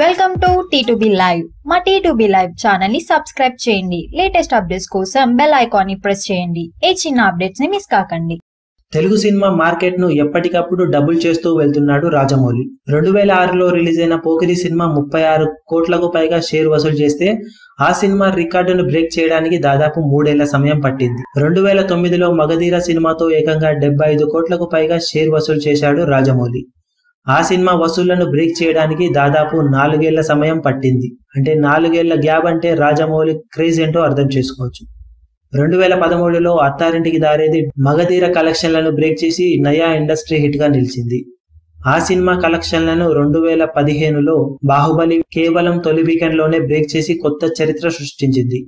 Welcome to T live మా T live ఛానల్ని subscribe చేయండి. లేటెస్ట్ అప్డేట్స్ కోసం బెల్ ఐకాన్ని ప్రెస్ చేయండి. ఏ చిన్న అప్డేట్స్ని మిస్ కాకండి. తెలుగు సినిమా మార్కెట్ను ఎప్పటికప్పుడు డబుల్ చేస్తూ వెళ్తున్నాడు రాజమౌళి. రెండు వేల ఆరులో రిలీజ్ అయిన పోకిరి సినిమా ముప్పై ఆరు కోట్లకు పైగా షేర్ వసూలు చేస్తే ఆ సినిమా రికార్డును బ్రేక్ చేయడానికి దాదాపు మూడేళ్ళ సమయం పట్టింది. రెండు వేల తొమ్మిదిలో మగధీర సినిమాతో ఏకంగా డెబ్బై ఐదు కోట్లకు పైగా షేర్ వసూలు చేశాడు రాజమౌళి. ఆ సినిమా వసూళ్ళను బ్రేక్ చేయడానికి దాదాపు నాలుగేళ్ళ సమయం పట్టింది. అంటే నాలుగేళ్ళ గ్యాప్ అంటే రాజమౌళి క్రేజ్ ఏంటో అర్థం చేసుకోవచ్చు. రెండు వేల పదమూడులో అత్తారింటికి దారేది మగధీర కలెక్షన్లను బ్రేక్ చేసి నయా ఇండస్ట్రీ హిట్గా నిలిచింది. ఆ సినిమా కలెక్షన్లను రెండు వేల పదిహేనులో బాహుబలి కేవలం తొలి వీకెండ్లోనే బ్రేక్ చేసి కొత్త చరిత్ర సృష్టించింది.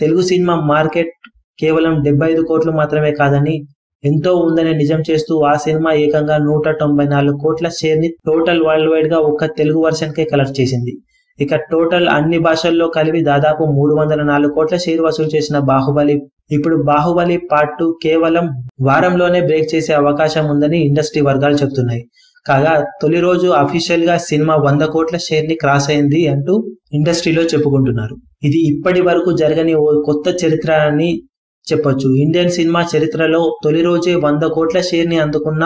తెలుగు సినిమా మార్కెట్ కేవలం డెబ్బై ఐదు కోట్లు మాత్రమే కాదని ఎంతో ఉందని నిజం చేస్తూ ఆ సినిమా ఏకంగా నూట తొంభై నాలుగు కోట్ల షేర్ని టోటల్ వరల్డ్ వైడ్గా ఒక్క తెలుగు వర్షన్ కే కలెక్ట్ చేసింది. ఇక టోటల్ అన్ని భాషల్లో కలిపి దాదాపు మూడు వందల నాలుగు కోట్ల షేర్ వసూలు చేసిన బాహుబలి ఇప్పుడు బాహుబలి పార్ట్ టూ కేవలం వారంలోనే బ్రేక్ చేసే అవకాశం ఉందని ఇండస్ట్రీ వర్గాలు చెబుతున్నాయి కాగా తొలి రోజు అఫీషియల్గా సినిమా వంద కోట్ల షేర్ని క్రాస్ అయింది అంటూ ఇండస్ట్రీలో చెప్పుకుంటున్నారు. ఇది ఇప్పటి వరకు జరగని ఓ కొత్త చరిత్ర అని చెప్పొచ్చు. ఇండియన్ సినిమా చరిత్రలో తొలి రోజే వంద కోట్ల షేర్ని అందుకున్న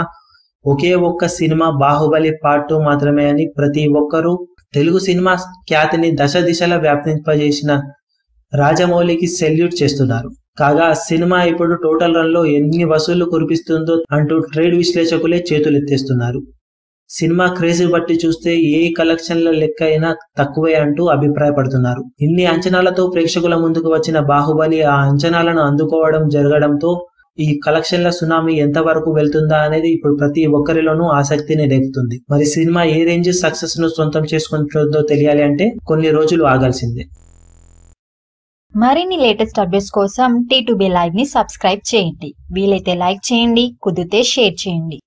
ఒకే ఒక్క సినిమా బాహుబలి పార్ట్ టూ మాత్రమే అని ప్రతి ఒక్కరూ తెలుగు సినిమా ఖ్యాతిని దశ దిశలా వ్యాపింపజేసిన రాజమౌళికి సెల్యూట్ చేస్తున్నారు. కాగా సినిమా ఇప్పుడు టోటల్ రన్లో ఎన్ని వసూళ్ళు కురిపిస్తుందో అంటూ ట్రేడ్ విశ్లేషకులే చేతులెత్తేస్తున్నారు. సినిమా క్రేజ్ బట్టి చూస్తే ఏ కలెక్షన్ల లెక్క అయినా తక్కువే అంటూ అభిప్రాయపడుతున్నారు. ఇన్ని అంచనాలతో ప్రేక్షకుల ముందుకు వచ్చిన బాహుబలి ఆ అంచనాలను అందుకోవడం జరగడంతో ఈ కలెక్షన్ల సునామీ ఎంత వరకు వెళ్తుందా అనేది ఇప్పుడు ప్రతి ఒక్కరిలోనూ ఆసక్తిని రేపుతుంది. మరి సినిమా ఏ రేంజ్ సక్సెస్ను సొంతం చేసుకుంటుందో తెలియాలి అంటే కొన్ని రోజులు ఆగాల్సిందే. మరిన్ని లేటెస్ట్ అప్డేట్స్ కోసం టీ లైవ్ని సబ్స్క్రైబ్ చేయండి. వీలైతే లైక్ చేయండి కుదిరితే షేర్ చేయండి.